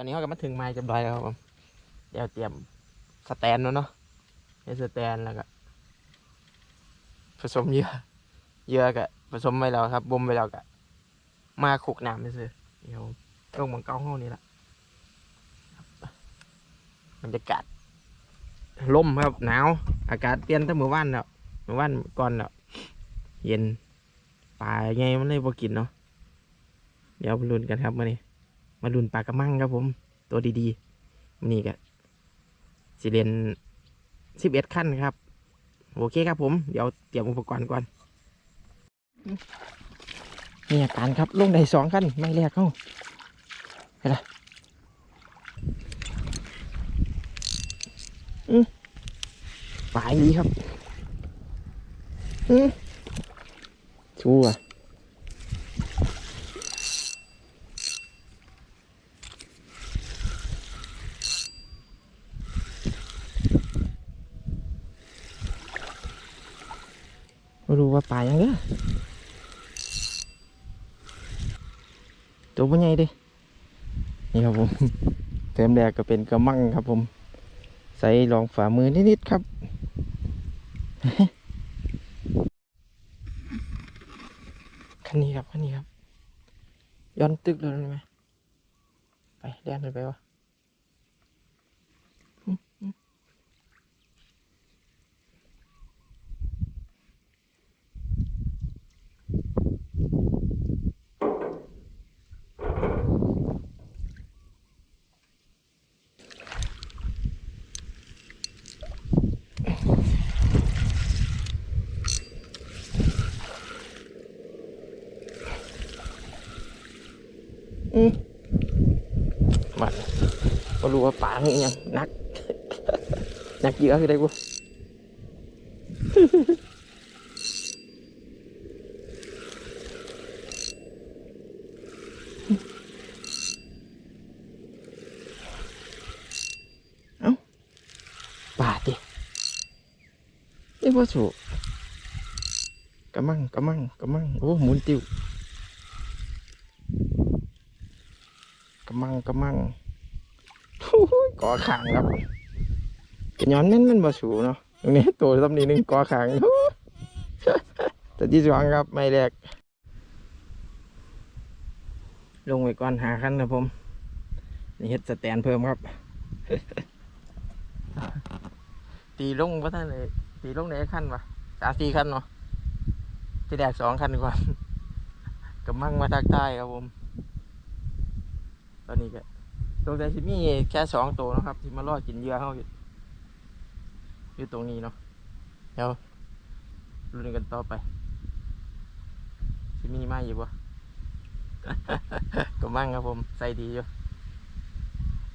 อนนี้เขาก็มาถึงไม้จำลอยแล้วครับผมเดี๋ยวเตรียมสแตนแล้วเนาะให้สแตนแล้วก็ผสมเยื่อเยื่อก็ผสมไว้แล้วครับบ่มไว้แล้วก็มาขุกน้ำไปซื้อนี่ครับผมลงเหมือนเก้าห้องนี่แหละบรรยากาศลมครับหนาวอากาศเปลี่ยนตั้งเมื่อวานแล้วเมื่อวานก่อนแล้วเย็นปลาไงมันเลยบ่กินเนาะเดี๋ยวมาลุ้นกันครับมื่อนี้ มาลุ้นปลากระมังครับผม ตัวดีๆนี่ก็สิเรียนสิบเอ็ดขั้นครับ โอเคครับผม เดี๋ยวเตรียมอุปกรณ์ก่อนนี่อาการครับลงได้สองขั้นไม่แรกเข้าไปละอืมปลายดีครับ อืมชัวร์ ไม่รู้ว่า ปลายังเด้อตัวเป็นไงดินี่ครับผมเต็มแรกก็เป็นกระมังครับผม ใส่รองฝ่ามือนิดๆครับคันนี้ครับคันนี้ครับย้อนตึกเลยได้ไหมไปแล่นเลยไปวะ มันก็รู้ว่าป่าคืออหยังนัก นักเยอะคือได้กูเอ้าป่าดิเอ้ยว่าสูกระมังกระมังกระมังโอ้หมุนติว กำ มังกำมังโอ้ยกอขางครับย้อนนั่นมันมาสูเนาะตรงนี้ตัวตำนี้นึงก่อขางแต่ที่สองครับไม่แรกลงไปก่อนหาขั้นครับผมนี่เฮ็ดสแตนเพิ่มครับ ตีลงก็ท่านเลยตีลงไหนขั้นวะสามสี่ขั้นเนาะที่แรกสองขั้นก่อนกำมังมาทางใต้ครับผม อนนี้ก็ตัวแต่ที่มีแค่สองตัวนะครับ ที่มาล่อกินเหยื่อเขาอยู่อยู่ตรงนี้เนาะเดี๋ยวรุ่นกันต่อไปที่มีมาอยู่ปะก็มั่งครับผมใส่ดีอยู่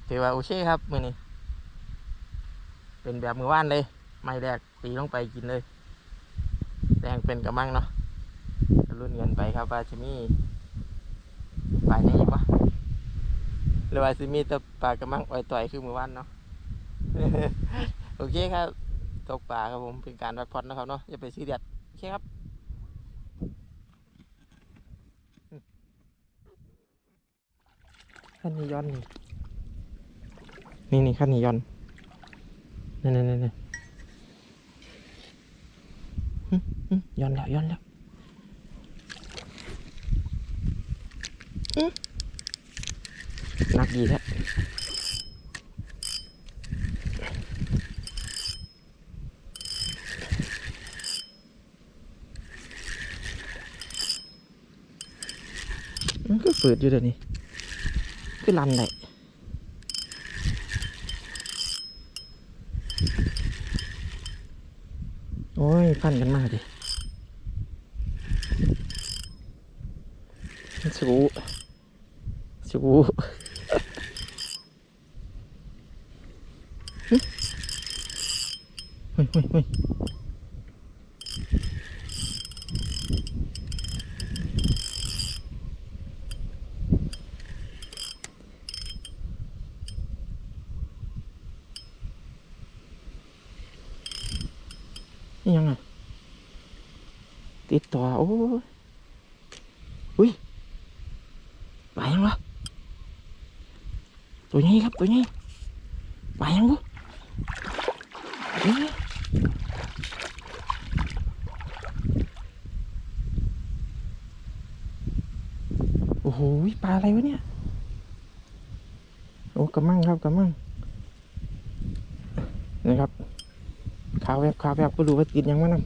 ถือว่าโอเคครับมือนี้เป็นแบบมือว่านเลย ไม้แรกตีลงไปกินเลยแดงเป็นกระมังเนาะรุ่นกันไปครับว่าจะมีปลาไหนอีกปะ รือว่าซิมีต่ปลากระมังอ่อยต่อยคือมือวันเนาะ โอเคครับ ตกปลาครับผมเป็นการพักผ่อนนะครับเนาะอย่าไปซีเรียสโอเคครับขั้นนี้ย้อนนี่นี่นี่ขั้นนี้ย้อนนี่นี่นี่นี่ย้อนแล้วย้อนแล้ว หึหนักดีแท้มันก็ฝืดอยู่เดี๋ยวนี้คือลันได้โอ้ย พันกันมากดิสูสู เฮ้ยเฮ้ยเฮ้ยนี่ยังไงติดต่อโอ้ยอุ้ยไปยังวะโจ ตัวนี้ครับตัวนี้ไปยังบุเอ๊ะโอ้โหปลาอะไรวะเนี่ย โอ้ กระมังครับกระมังนะครับขาวแวบขาวแวบก็ดูว่าติดยังมานำ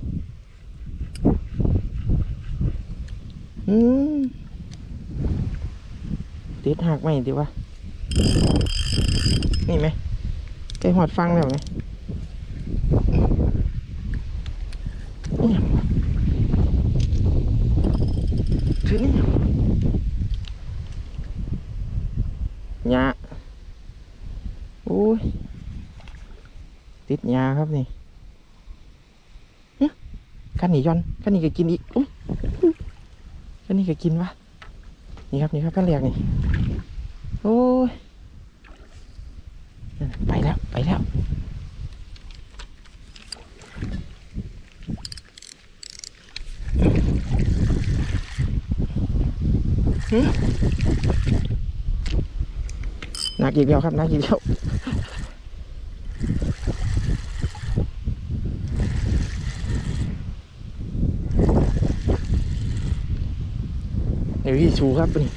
อืมติดหักไหมดีวะนี่ไหมใกล้หอดฟังแล้วไหมนี่หยังวะคือนี่หยังหญ้าโอ้ย ติดหญ้าครับนี่หึขันนี้ย้อนขันนี้ก็กินอีกอุ๊ยขันนี้ก็กินวะนี่ครับนี่ครับขันแรกนี่โอ้ยไปแล้วไปแล้วหึหนักอีกแล้วครับหนักอีกแล้ว เดี๋ยวพี่ชูครับตัวนี้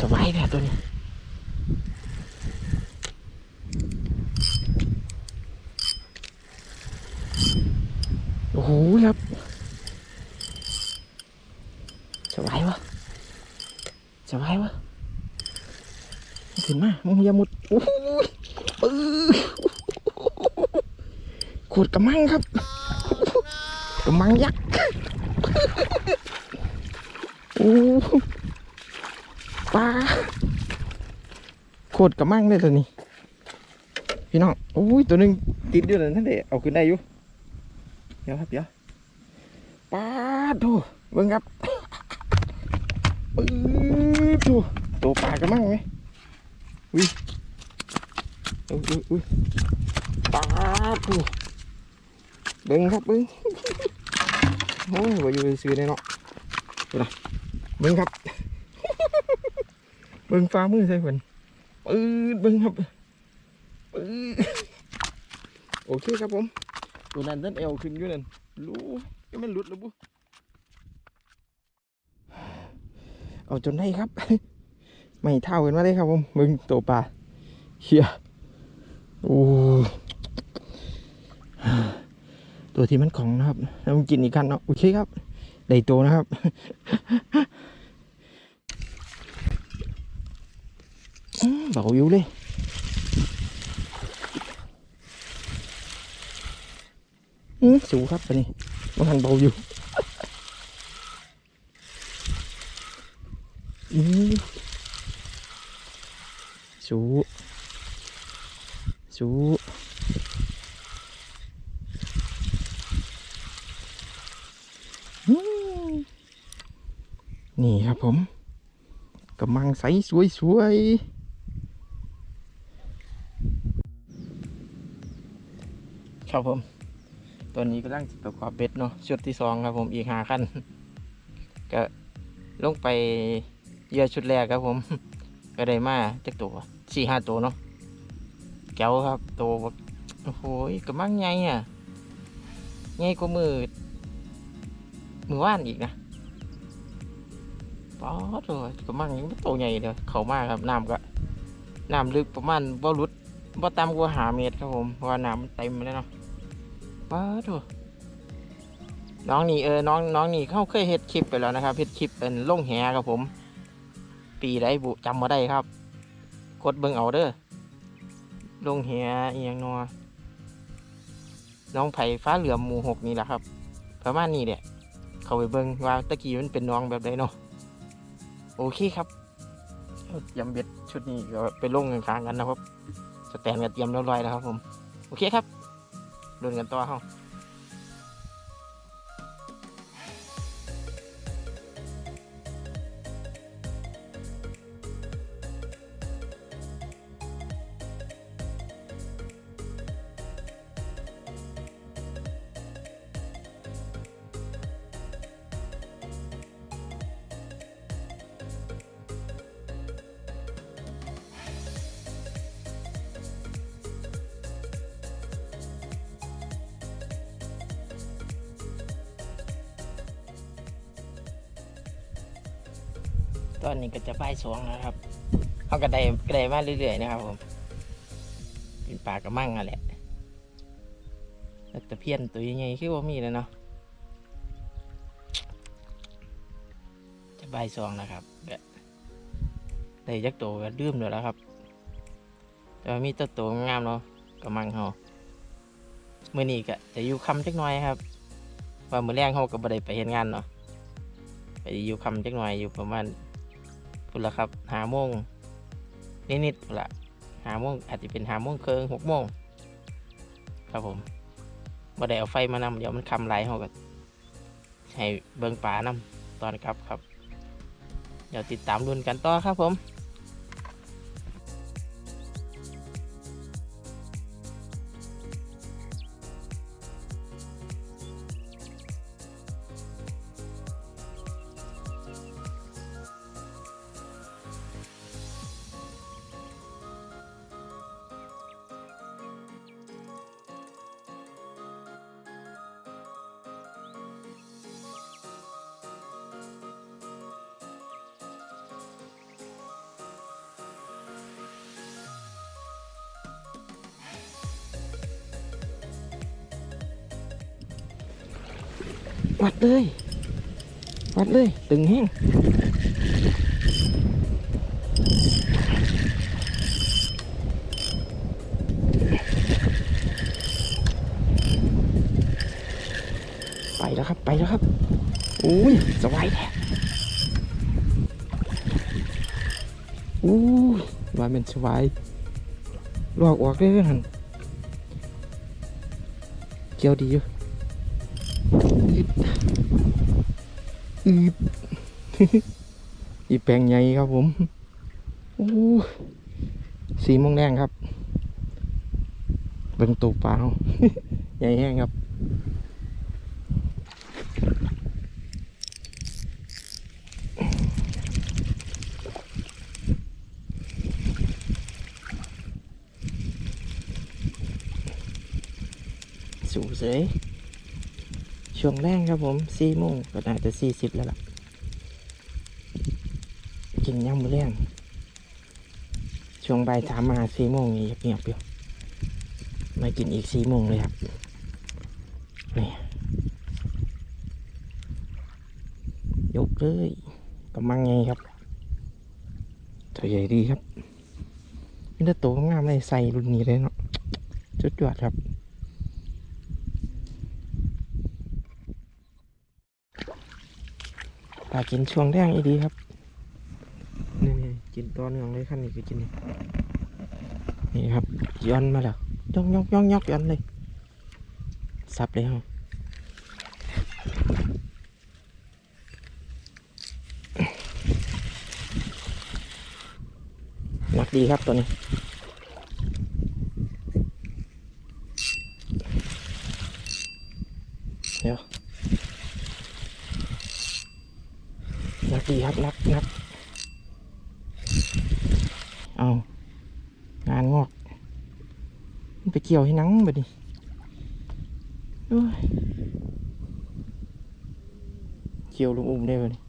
สบายเนี่ยตัวนี้โอ้โหครับสบายวะสบายวะขึ้นมามึงอย่ามุดโอ้โหขวดกระมังครับกระมังยักษ์ โอ้ปลาโคตรกระมังเลยตัวนี้ พี่น้องโอ้ยตัวหนึงติดอยู่เลยท่านเดเอาขึ้นได้อยู่เดี๋ยวครับเดี๋ยวปลาดูเบิ่งครับปื๊ดดูตัวปลากระมังไหมอุ้ยอุ้ยอุ้ยปลาดูเบิ่งครับเบิ่งโอ้ยว่าอยู่ซื้อๆแน่เนาะ เบิ้งครับเบิ้งฟ้ามือใส่เพิ่นปืดเบิ้งครับปืดโอเคครับผมตัวนั้นนั่นเอวขึ้นอยู่นั่นรู้ก็มันหลุดแล้วบุเอาจนได้ครับ ไม่เท่ากันมาเลยครับผมเบิ้งตัวปลาเฮียโอ้ตัวที่มันของนะครับแล้วมันกินอีกกันเนาะโอเคครับได้ตัวนะครับ อืม เบาอยู่เลยอืมสูครับไปนี่มันหันเบาอยู่อืมสูสูอืมนี่ครับผมกำลังใสสวยสวยๆ ครับผม ตัวนี้กำลังจะประกอบเบ็ดเนาะชุดที่สองครับผมอีกหาขั้นก็ลงไปเยื่อชุดแรกครับผม ก็ได้มาจากตัวสี่ห้าตัวเนาะแก้วครับตัวโอ้โหกำลังใหญ่อะใหญ่กว่ามือมือว่านอีกนะป๊อดเลยกำลังยังโตใหญ่เลยเขามากครับน้ำก็น้ำลึกประมาณบ่รุดบ่ต่ำกว่าหาเมตรครับผมเพราะว่าน้ำมันเต็มเลยเนาะ ป๊อดเลยน้องนี่เออน้องน้องนี่เขาเคยเฮ็ดคลิปไปแล้วนะครับเฮ็ดคลิปเป็นล่งแหครับผม ปีไรบุจำมาได้ครับ กดเบิ่งเอาเด้อล่งแหเอียงนัวน้องไผ่ฟ้าเหลือมหมู่หกนี่แหละครับประมาณนี้แหละเขาไปเบิ่งว่าตะกี้มันเป็นน้องแบบใดเนาะโอเคครับยำเบ็ดชุดนี้ก็ไปลงกลางกันนะครับสแตนก็เตรียมเรียบร้อยแล้วครับผม โอเคครับ เดินกันต่อเฮา ตอนนี้ก็จะใบสองแล้วครับเขาก็ได้ก็ได้มาเรื่อยๆนะครับผมเป็นปลากระมังอะแหละแล้วตะเพียนตัวใหญ่ๆคือว่ามีแล้วเนาะจะใบ่ายสองแล้วครับก็ได้ยักษ์โตก็ดื่มเลยแล้วครับแต่มีตัวโตงามเนาะกระมังเขาเมื่อนี้ก็จะอยู่คำจักหน่อยครับว่าเมื้อแรงเขาก็บ่ได้ไปเห็นงานเนาะไปอยู่คำจักหน่อยอยู่ประมาณ พุ่นละครับหาโมงนิดๆพุ่นละหาโมงอาจจะเป็นหาโมงเคิงหกโมงครับผมบ่ได้เอาไฟมานำเดี๋ยวมันคำไหลเขาก็ให้เบิ่งป่านำตอนครับครับ เดี๋ยวติดตามรุนกันต่อครับผม วัดเลยวัดเลย ตึงแห้งไปแล้วครับ ไปแล้วครับอุ้ยสบายแท้อุ้ยว่าเป็นสบายลอกออกได้หันเกี่ยวดีอยู่ อืบอีแปลงใหญ่ครับผมโอ้สีโมงแดงครับเบิ่งตูปลาเอาใหญ่แห้งครับสูเสย ช่วงแรกครับผมสี่โมงก็น่าจะสี่สิบแล้วล่ะ กินย่ำมื้อแรงช่วงบ่ายสามมาสี่โมงนี่เงียบๆอยู่มากินอีกสี่โมงเลยครับนี่ยกเลยกำลังไงครับตัวใหญ่ดีครับนี่ถ้โตวงามเลยใส่รุ่นนี้เลยเนาะจุดยอดครับ ปลากินช่วงแรกอีดีครับนี่นี่กินตัวเนืองเลยขั้นนี้ก็กินนี่นี่ครับย้อนมาแล้วย่องย่องย่องย่องย้อนเลยสับเลยฮะหนักดีครับตัวนี้เดี๋ยว นัก ดีครับนักนักเอางานงอกมันไปเกี่ยวให้นังแบบนี้โอ้ยเกี่ยวลุงอุ้มได้แบบนี้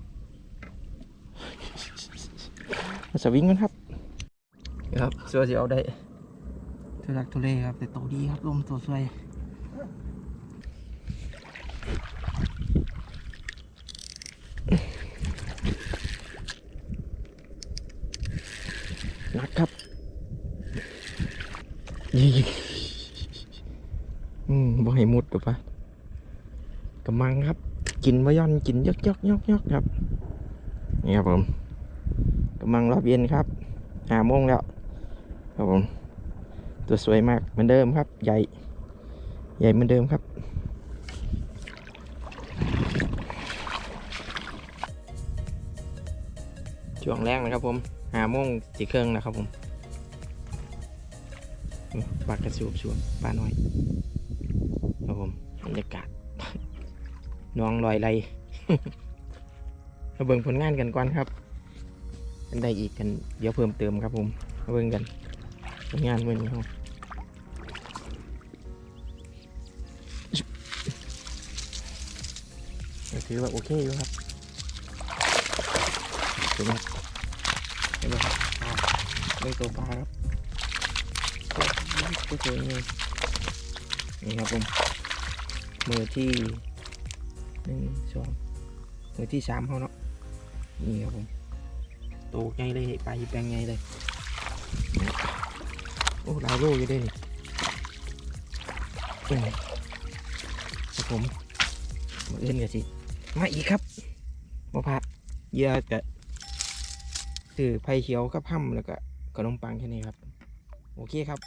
มาสวิงกันครับครับเสื้อสีเอาได้ทุลักทุเลครับแต่โตดีครับลมตัวสวย นักครับยิงอืมบ่ให้มุ ดหรอปะกำมังครับ กินมาย่อนกินยอกยอกยอกยอกครับ นี่ครับผมกำมังรอบเย็นครับหาโมงแล้วครับผม ตัวสวยมากเหมือนเดิมครับ ใหญ่ ใหญ่เหมือนเดิมครับช่วงแรกนะครับผมหาโมงสีเครื่องนะครับผมปากกระสูบสวบปลาหน้อยครับผมบรรยากาศ น้องลอยไหลมาเบิ่งผลงานกันก่อนครับกันได้อีกกันเดี๋ยวเพิ่มเติมครับผมมาเบิ่งกันผลงานวันนี้ครับถือว่าโอเคอยู่ครับเป็นไงเห็นไหมครับปลาเรื่องตัวปลาครับก็สวยเลยนี่ครับผมมือที่ นึ่งสองมือที่สามเขาเนาะนี่ครับผมโตใหญ่เลยปลาอีแปลงใหญ่เลยโอ้หลายโลอยู่ด้วยนี่อืมครับผมมาเอื้อนกันสิมาอีกครับมาพัดเหยื่อกะถือไผ่เขียวกับห้ำแล้วก็ขนมปังแค่นี้ครับ โอเคครับ